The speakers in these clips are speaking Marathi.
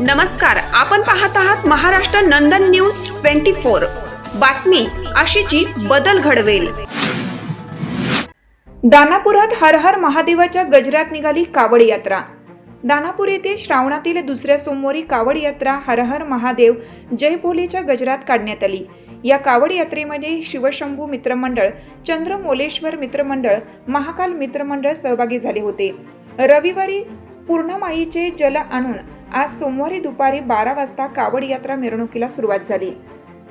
नमस्कार आपण पाहत आहात Maharashtra Nandan news twenty four. बातमी अशीची बदल घडवेल. दानापुरात हर हर महादेवाच्या गजरात निघाली कावड यात्रा. दानापूर येथे श्रावणातील दुसऱ्या सोमवारी कावड यात्रा हर हर महादेव जय भोलेच्या गजरात काढण्यात आली. या कावड यात्रेमध्ये शिवशंभू मित्रमंडळ चंद्रमोलेश्वर मित्रमंडळ महाकाल मित्रमंडळ सहभागी झाले होते. रविवारी पूर्णमाईचे जल आणून आज सोमवारी दुपारी बारा वाजता कावड यात्रा मिरवणुकीला सुरुवात झाली.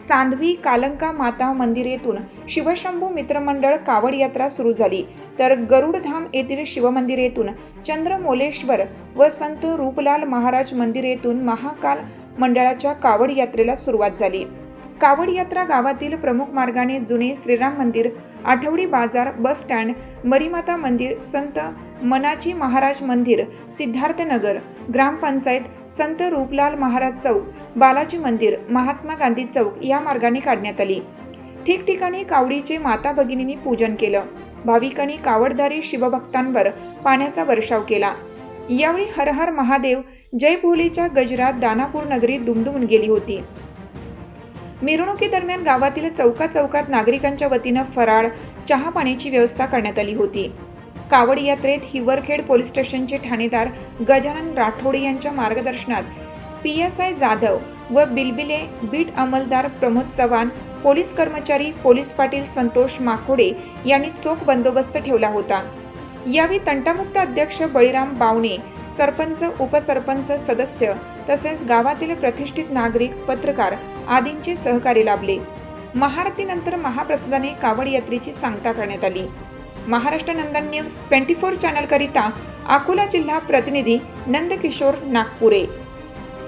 सांधवी कालंका माता मंदिर येथून शिवशंभू मित्रमंडळ कावड यात्रा सुरू झाली. तर गरुडधाम येथील शिवमंदिर येथून चंद्रमोलेश्वर व संत रूपलाल महाराज मंदिर येथून महाकाल मंडळाच्या कावड यात्रेला सुरुवात झाली. कावड यात्रा गावातील प्रमुख मार्गाने जुने श्रीराम मंदिर आठवडी बाजार बस स्टँड मरीमाता मंदिर संत मनाची महाराज मंदिर सिद्धार्थनगर ग्रामपंचायत संत रूपलाल महाराज चौक बालाजी मंदिर महात्मा गांधी चौक या मार्गाने काढण्यात आली. ठिकठिकाणी कावडीचे माता भगिनींनी पूजन केलं. भाविकांनी कावडधारी शिवभक्तांवर पाण्याचा वर्षाव केला. यावेळी हर हर महादेव जय भोलेच्या गजरात दानापूर नगरी दुमदुमून गेली होती. मिरवणुकीदरम्यान गावातील चौका चौकात नागरिकांच्या वतीनं फराळ चहा पाण्याची व्यवस्था करण्यात आली होती. कावड यात्रेत हिवरखेड पोलीस स्टेशनचे ठाणेदार गजानन राठोड यांच्या मार्गदर्शनात पी एस आय जाधव व बिलबिले बीट अंमलदार प्रमोद चव्हाण पोलीस कर्मचारी पोलीस पाटील संतोष माकोडे यांनी चोख बंदोबस्त ठेवला होता. यावेळी तंटामुक्त अध्यक्ष बळीराम बावणे सरपंच उपसरपंच सदस्य तसेच गावातील प्रतिष्ठित नागरिक पत्रकार आदींचे सहकार्य लाभले. महाआरतीनंतर महाप्रसादाने कावड यात्रेची सांगता करण्यात आली. Maharashtra Nandan news twenty four चॅनलकरिता Akola जिल्हा प्रतिनिधी नंदकिशोर नागपुरे.